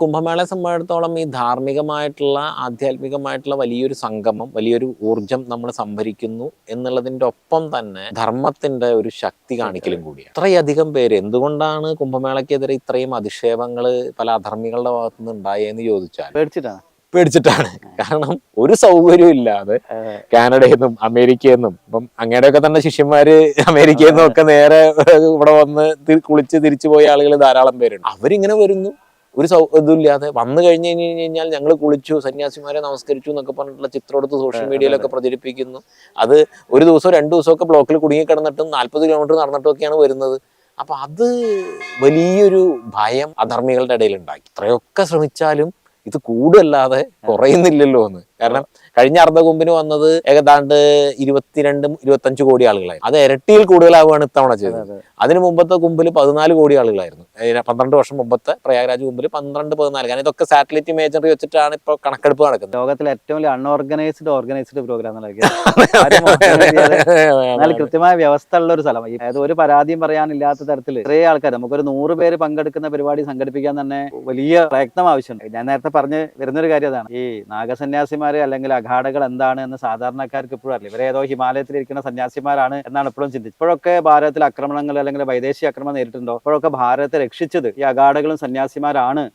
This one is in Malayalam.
കുംഭമേളയെ സംബന്ധിച്ചിടത്തോളം ഈ ധാർമ്മികമായിട്ടുള്ള ആധ്യാത്മികമായിട്ടുള്ള വലിയൊരു സംഗമം വലിയൊരു ഊർജം നമ്മൾ സംഭരിക്കുന്നു എന്നുള്ളതിന്റെ ഒപ്പം തന്നെ ധർമ്മത്തിന്റെ ഒരു ശക്തി കാണിക്കലും കൂടിയാണ്. ഇത്രയധികം പേര് എന്തുകൊണ്ടാണ് കുംഭമേളയ്ക്കെതിരെ ഇത്രയും അധിക്ഷേപങ്ങൾ പല അധർമ്മികളുടെ ഭാഗത്തു നിന്ന് ഉണ്ടായെന്ന് ചോദിച്ചാൽ പേടിച്ചിട്ടാണ്. പേടിച്ചിട്ടാണ് കാരണം ഒരു സൗകര്യം ഇല്ലാതെ കാനഡയിൽ നിന്നും അമേരിക്കയിൽ നിന്നും ഇപ്പം അങ്ങനെയൊക്കെ തന്നെ ശിഷ്യന്മാര് അമേരിക്കയിൽ നിന്നും ഒക്കെ നേരെ ഇവിടെ വന്ന് കുളിച്ച് തിരിച്ചു പോയ ആളുകൾ ധാരാളം പേരുണ്ട്. അവരിങ്ങനെ വരുന്നു. ഒരു സൗ വന്നു കഴിഞ്ഞ് കഴിഞ്ഞ് കഴിഞ്ഞാൽ ഞങ്ങൾ കുളിച്ചു സന്യാസിമാരെ നമസ്കരിച്ചു എന്നൊക്കെ പറഞ്ഞിട്ടുള്ള ചിത്രം എടുത്ത് സോഷ്യൽ മീഡിയയിലൊക്കെ പ്രചരിപ്പിക്കുന്നു. അത് ഒരു ദിവസം രണ്ടു ദിവസമൊക്കെ ബ്ലോക്കിൽ കുടുങ്ങി കിടന്നിട്ടും നാൽപ്പത് കിലോമീറ്റർ നടന്നിട്ടും ഒക്കെയാണ് വരുന്നത്. അപ്പൊ അത് വലിയൊരു ഭയം അധർമ്മികളുടെ ഇടയിൽ ഉണ്ടാക്കി ഇത്രയൊക്കെ ശ്രമിച്ചാലും ഇത് കൂടുതലല്ലാതെ കുറയുന്നില്ലല്ലോ എന്ന്. കാരണം കഴിഞ്ഞ അർദ്ധകുമ്പിന് വന്നത് ഏകദാണ്ട് ഇരുപത്തിരണ്ടും ഇരുപത്തഞ്ച് കോടി ആളുകളായി അത് ഇരട്ടിയിൽ കൂടുതലാവുകയാണ് ഇത്തവണ ചെയ്തത്. അതിന് മുമ്പത്തെ കുമ്പിൽ പതിനാല് കോടി ആളുകളായിരുന്നു. പന്ത്രണ്ട് വർഷം മുമ്പത്തെ പ്രയാഗ്രാജ് കുമ്പിൽ പന്ത്രണ്ട് പതിനാല്. കാരണം ഇതൊക്കെ സാറ്റലൈറ്റ് ഇമേജറി വെച്ചിട്ടാണ് ഇപ്പോൾ കണക്കെടുപ്പ് നടക്കുന്നത്. ലോകത്തിലെ ഏറ്റവും വലിയ അൺഓർഗനൈസ്ഡ് ഓർഗനൈസ്ഡ് പ്രോഗ്രാം എന്നാൽ കൃത്യമായ വ്യവസ്ഥ ഉള്ള ഒരു സ്ഥലം. അതായത് ഒരു പരാതിയും പറയാനില്ലാത്ത തരത്തിൽ ഇത്രേ ആൾക്കാർ നമുക്കൊരു നൂറ് പേര് പങ്കെടുക്കുന്ന പരിപാടി സംഘടിപ്പിക്കാൻ തന്നെ വലിയ പ്രയത്നം ആവശ്യമുണ്ട്. ഞാൻ നേരത്തെ പറഞ്ഞ് വരുന്നൊരു കാര്യം അതാണ്. ഈ നാഗസന്യാസിമാര് അല്ലെങ്കിൽ അഘാടകൾ എന്താണ് എന്ന് സാധാരണക്കാർക്ക് ഇപ്പോഴും അറിയില്ല. ഇവരേതോ ഹിമാലയത്തിലിരിക്കുന്ന സന്യാസിമാരാണ് എന്നാണ് ഇപ്പോഴും ചിന്തിച്ചത്. ഇപ്പോഴൊക്കെ ഭാരതത്തിൽ ആക്രമണങ്ങൾ അല്ലെങ്കിൽ വൈദേശിക ആക്രമണം നേരിട്ടുണ്ടോ ഇപ്പോഴൊക്കെ ഭാരതത്തെ രക്ഷിച്ചത് ഈ അഘാടകളും സന്യാസിമാരാണ്